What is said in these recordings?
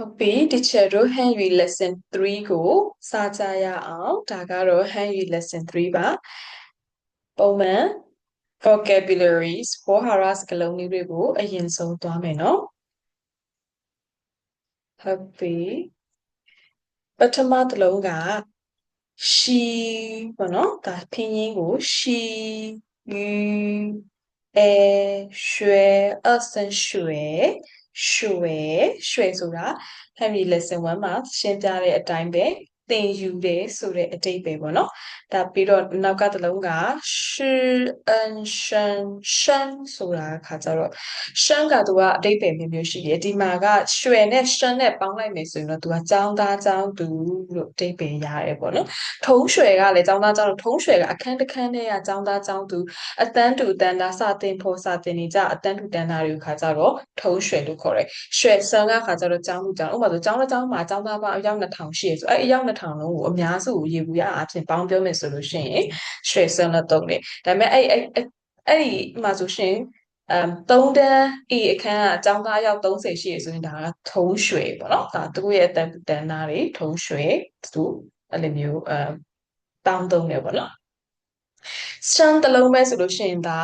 ဟုတ်ပြီ teacher တို့ hand you lesson 3ကိုစာကြရအောင်ဒါကတော့ hand you lesson 3ပါပုံမှန် vocabularies ဘောဟာရစကားလုံးလေးတွေကိုအရင်ဆုံးသွားမယ်နော်ဟုတ်ပြီပထမတစ်လုံးက she ပေါ့နော်ဒါ拼音ကို she you အဲရွှေအဆန်ရွှေ ရွှေရွှေဆိုတာ Henry lesson 1မှာရှင်းပြတဲ့အတိုင်းပဲ သင်ယူတယ်ဆိုတဲ့အတိတ်ပဲပေါ့နော်ဒါပြီးတော့နောက်ကတစ်လုံးကရှအန်ရှန်ရှန်ဆိုတာခါကြတော့ရှန်ကသူကအတိတ်ပဲမျိုးမျိုးရှိတယ်ဒီမှာကရွှေနဲ့ရှန်နဲ့ပေါင်းလိုက်မယ်ဆိုရင်တော့သူကចောင်းသားចောင်းသူလို့အတိတ်ပဲရတယ်ပေါ့နော်ထုံးရွှေကလည်းចောင်းသားចောင်းထုံးရွှေကအခန်းတစ်ခန်းထဲကចောင်းသားចောင်းသူအတန်းတူတန်းသားစတင်ဖို့စတင်နေကြအတန်းတူတန်းသားတွေကခါကြတော့ထုံးရွှေလို့ခေါ်တယ်ရွှေဆန်ကခါကြတော့ចောင်းသူចောင်းဥပမာဆိုចောင်းတစ်ចောင်းမှာចောင်းသားပေါင်းအယောက်2000ရှိရဆိုအဲ့အယောက် 2000လုံးကိုအများစုကိုရေဘူးရအဖြစ်ပေါင်းပြောမယ်ဆိုလို့ရှိရင်ရွှေဆန်လက်တုံးတယ်ဒါပေမဲ့အဲ့အဲ့အဲ့ဒီမှာဆိုရှင်အမ်3တန်းဤအခန်းကအကြောင်းသားရောက်30ရှိရဆိုရင်ဒါကထုံးရွှေပေါ့နော်ဒါသူရဲ့တန်တန်သားတွေထုံးရွှေသူအဲ့လိုမျိုးအမ်တောင်းတုံးတယ်ပေါ့နော်ရှမ်းတလုံးပဲဆိုလို့ရှိရင်ဒါ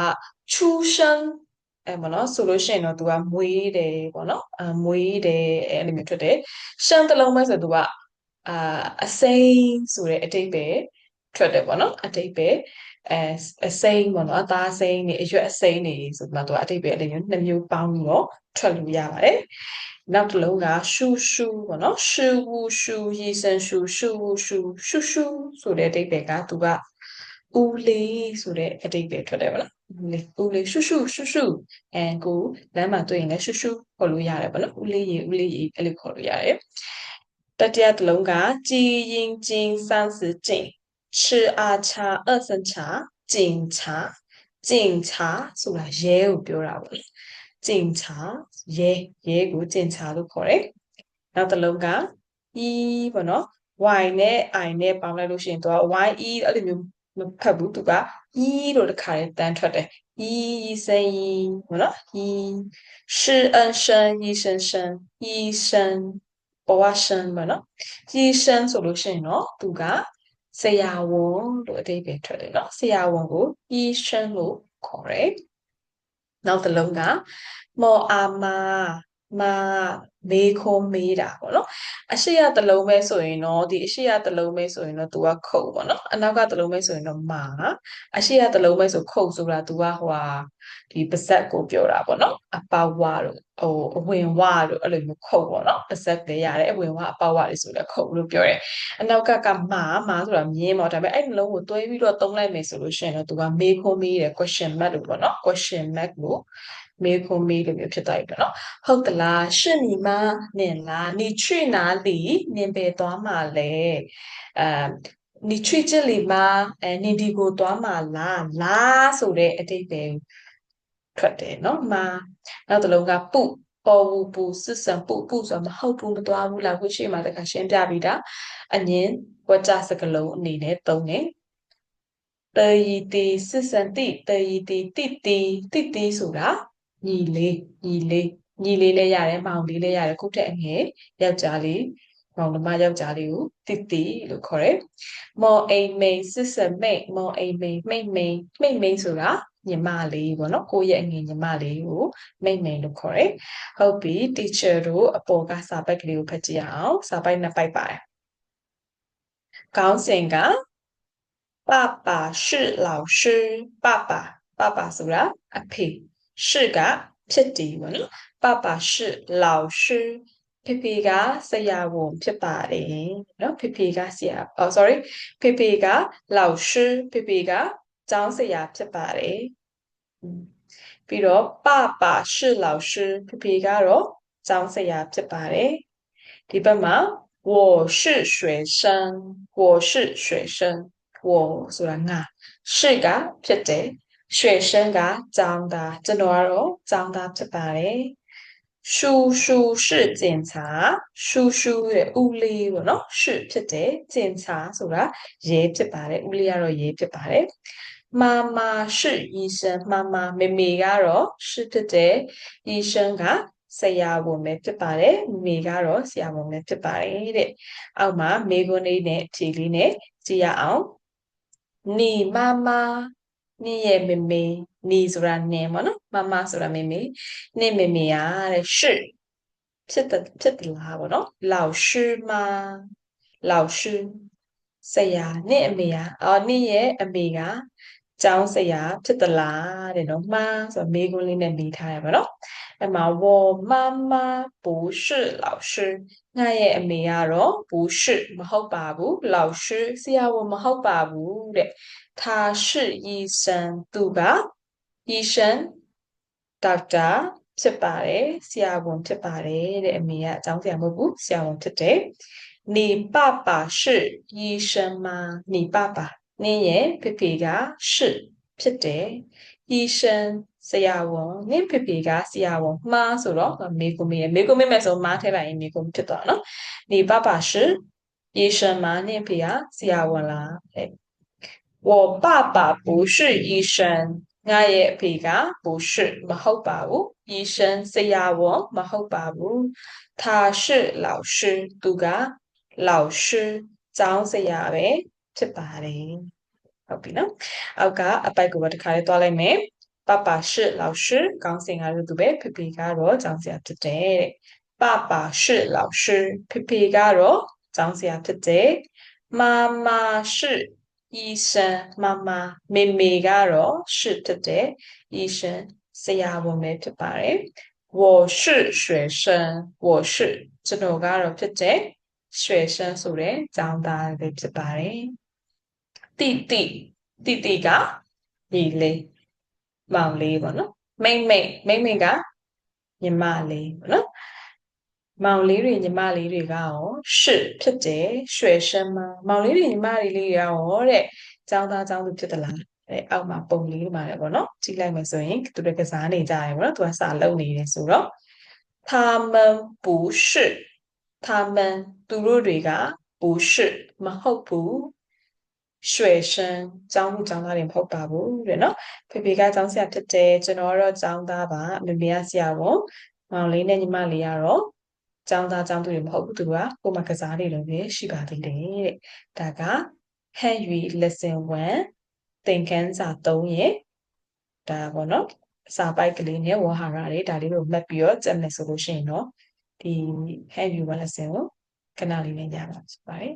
ချူရှမ်းအဲမနော်ဆိုလို့ရှိရင်တော့သူကမွေးတယ်ပေါ့နော်အမွေးတယ်အဲ့လိုမျိုးထွက်တယ်ရှမ်းတလုံးပဲဆိုသူက အာအစိမ်းဆိုတဲ့အတိတ်ပဲထွက်တယ်ပေါ့နော်အတိတ်ပဲအဲအစိမ်းပေါ့နော်အသားစိမ်းနေအရွက်အစိမ်းနေဆိုတော့သူကအတိတ်ပဲအဲ့လိုမျိုးနှစ်မျိုးပေါင်းပြီးတော့ထွက်လို့ရပါတယ်နောက်တစ်လုံးကရှူရှူပေါ့နော်ရှူဝူရှူရေစံရှူရှူဝူရှူရှူရှူဆိုတဲ့အတိတ်ပဲကသူကဦးလေးဆိုတဲ့အတိတ်ပဲထွက်တယ်ဗလားဦးလေးဦးလေးရှုရှုရှုရှုအဲကိုလမ်းမှာတွေ့ရင်လည်းရှုရှုခေါ်လို့ရတယ်ဗလားဦးလေးရေဦးလေးရေအဲ့လိုခေါ်လို့ရတယ် တတိယတစ်လုံးကကြည်ရင်ကျင်းစမ်းစကျင်း吃啊茶二三茶警察警察ဆိုတာရဲကိုပြောတာပေါ့လေ警察ရဲရဲကို警察လို့ခေါ်တယ်နောက်တစ်လုံးက e ပေါ့နော် y နဲ့ i နဲ့ပေါင်းလိုက်လို့ရှိရင်သူက y e အဲ့လိုမျိုးမဖတ်ဘူးသူက e လို့တစ်ခါလေးတန်းထွက်တယ် e 生医ဟုတ်နော် e 是恩生医生生医生 portion ပေါ့နော် position ဆိုလို့ရှိရင်တော့သူကဆရာဝန်လို့အဓိပ္ပာယ်ထွက်တယ်နော်ဆရာဝန်ကို position လို့ခေါ်တယ်နောက်တစ်လုံးကမော်အာမာ မာမေးခွန်းမေးတာပေါ့နော်အရှိရတလုံးပဲဆိုရင်တော့ဒီအရှိရတလုံးပဲဆိုရင်တော့ तू ကခုတ်ပေါ့နော်အနောက်ကတလုံးပဲဆိုရင်တော့မာအရှိရတလုံးပဲဆိုခုတ်ဆိုတာ तू ကဟိုဟာဒီပါဇက်ကိုပြောတာပေါ့နော်အပဝါလို့ဟိုအဝင်ဝလို့အဲ့လိုမျိုးခုတ်ပေါ့နော်ပါဇက်လည်းရတယ်အဝင်ဝအပဝါလေးဆိုလည်းခုတ်လို့ပြောတယ်အနောက်ကကမာမာဆိုတာမြင်းပေါ့ဒါပေမဲ့အဲ့နှလုံးကိုတွဲပြီးတော့သုံးလိုက်မယ်ဆိုလို့ရှိရင်တော့ तू ကမေးခွန်းမေးတယ် question mark လို့ပေါ့နော် question mark လို့ မေးခွန်းမေးလိုမျိုးဖြစ်သွားပြီပေါ့နော်ဟုတ်သလားရှင့်နီမနင်လားနီချွေနာလီနင်ပဲသွားမှာလဲအာနီချွေချစ်လီမအဲနင်ဒီကိုသွားမှာလားလားဆိုတဲ့အတိတ်ပဲထွက်တယ်နော်မနောက်တစ်လုံးကပုပေါ်ဘူးပူစစ်စံပူပူဆိုမဟုတ်ဘူးမသွားဘူးလားခုရှိမှတခါရှင်းပြပြီးတာအငင်းဝကြစကလုံးအနေနဲ့သုံးတယ်တေယီတီစစ်စံတိတေယီတီတိတီတိတီဆိုတာ ညီလေးညီလေးညီလေးလည်းရတယ်မောင်လေးလည်းရတယ်ခုထက်အငယ်ယောက်ျားလေးမောင်နှမယောက်ျားလေးကိုတိတိလို့ခေါ်တယ်မော်အိမ်မိန်စစ်စမိတ်မော်အိမ်မိန်မိတ်မိန်မိတ်မိန်ဆိုတာညီမလေးပေါ့နော်ကိုယ့်ရဲ့အငယ်ညီမလေးကိုမိတ်မိန်လို့ခေါ်တယ်ဟုတ်ပြီ teacher တို့အပေါ်ကစာပိုက်ကလေးကိုဖတ်ကြည့်အောင်စာပိုက်နှစ်ပိုက်ပါတယ်ခေါင်းစဉ်က爸爸是老师爸爸爸爸ဆိုတာအဖေ 是ကဖြစ်တည်ပေါ့နော်爸爸是老师ဖေဖေကဆရာဝန်ဖြစ်ပါတယ်နော်ဖေဖေကဆရာအော် sorry ဖေဖေက老师ဖေဖေကကျောင်းဆရာဖြစ်ပါတယ်ပြီးတော့爸爸是老师ဖေဖေကတော့ကျောင်းဆရာဖြစ်ပါတယ်ဒီဘက်မှာ我是学生我是学生我ဆိုတာငါ是ကဖြစ်တယ် ရွှေရှင်းကကျောင်းသားကျွန်တော်ကတော့ကျောင်းသားဖြစ်ပါတယ်ရှူရှူ是检查ရှူရှူရဲ့ဦးလေးပေါ့နော်ရှုဖြစ်တယ်检查ဆိုတာရဲဖြစ်ပါတယ်ဦးလေးကတော့ရဲဖြစ်ပါတယ်妈妈是医生妈妈မေမေကတော့是ဖြစ်တယ်医生က ဆရာဝန်ပဲဖြစ်ပါတယ်မေကတော့ဆရာဝန်ပဲဖြစ်ပါတယ်တဲ့အောက်မှာမေခွန်းလေးနဲ့ဖြေလေးနဲ့ကြည့်ရအောင်你妈 妈你ရဲ့မေမေ你ဆိုတာနင်ပေါ့နော်မမဆိုတာမေမေနင်မေမေရတဲ့是ဖြစ်တယ်ဖြစ်တယ်လားပေါ့နော်老师吗老师ဆရာနင့်အမေကအော်နင့်ရဲ့အမေက ကျောင်းဆရာဖြစ်သလားတဲ့နော်မှားဆိုတော့မေးခွန်းလေးနဲ့မေးထားရပါတော့အဲ့မှာ我妈妈不是老师ငါရဲ့အမေကတော့不是မဟုတ်ပါဘူး老师ဆရာဝန်မဟုတ်ပါဘူးတဲ့他是医生သူက医生ဒေါက်တာဖြစ်ပါတယ်ဆရာဝန်ဖြစ်ပါတယ်တဲ့အမေကအကြောင်းဆရာမဟုတ်ဘူးဆရာဝန်ဖြစ်တယ်你爸爸是医生吗你爸爸 နင်းရဲ့ဖေဖေက是ဖြစ်တယ်医生ဆရာဝန်နင်းဖေဖေကဆရာဝန်မှားဆိုတော့မေကိုမေမေကိုမေမဲ့ဆိုမှားထည့်လိုက်ရင်မေကိုဖြစ်သွားနော်你爸爸是医生吗နင်းဖေကဆရာဝန်လား我爸爸不是医生ငါရဲ့အဖေက不是မဟုတ်ပါဘူး医生ဆရာဝန်မဟုတ်ပါဘူး他是老师သူက老师ကျောင်းဆရာပဲ ဖြစ်ပါတယ်ဟုတ်ပြီနော်အောက်ကအပိုက်ကိုပဲတစ်ခါလေးတွားလိုက်မယ်爸爸是老师ခေါင်းစဉ်ကတော့သူပဲဖေဖေကတော့ကျောင်းဆရာဖြစ်တယ်爸爸是老师ဖေဖေကတော့ကျောင်းဆရာဖြစ်တယ်妈妈是医生妈妈မေမေကတော့是ဖြစ်တယ်医生ဆရာဝန်ပဲဖြစ်ပါတယ်我是学生我是ကျွန်တော်ကတော့ဖြစ်တယ်学生ဆိုတဲ့ကျောင်းသားပဲဖြစ်ပါတယ် တိတိတိတိကညီလေးမောင်လေးပေါ့နော်မိမ့်မိတ်မိမ့်မိတ်ကညီမလေးပေါ့နော်မောင်လေးတွေညီမလေးတွေကရောရှစ်ဖြစ်တယ်ရွှေရှမ်းမမောင်လေးတွေညီမလေးလေးရောတဲ့ចောင်းသားចောင်းသူဖြစ်သလားအဲအောက်မှာပုံလေးမှာလည်းပေါ့နော်ကြည့်လိုက်မယ်ဆိုရင်သူတို့ကစားနေကြတယ်ပေါ့နော်သူကစာလုံးနေတယ်ဆိုတော့他们不是他们သူတို့တွေက不是မဟုတ်ဘူး ရွှေရှမ်းကျောင်းသူကျောင်းသားတွေမဟုတ်ပါဘူးတဲ့နော်ဖေဖေကကျောင်းဆရာဖြစ်တယ်ကျွန်တော်တော့ကျောင်းသားပါမမေကဆရာဝန်မောင်လေးနဲ့ညီမလေးကတော့ကျောင်းသားကျောင်းသူတွေမဟုတ်ဘူးသူကကိုမကစားတွေလည်းပဲရှိပါသေးတယ်တဲ့ဒါကဟန်ယူ lesson 1သင်ခန်းစာ3ရဲ့ဒါပေါ့နော်စာပိုက်ကလေးနဲ့ဝဟာရတွေဒါလေးကိုမှတ်ပြီးတော့ကြက်မယ်ဆိုလို့ရှိရင်တော့ဒီ hand view lesson ကိုခဏလေးနဲ့ညပါပါတယ်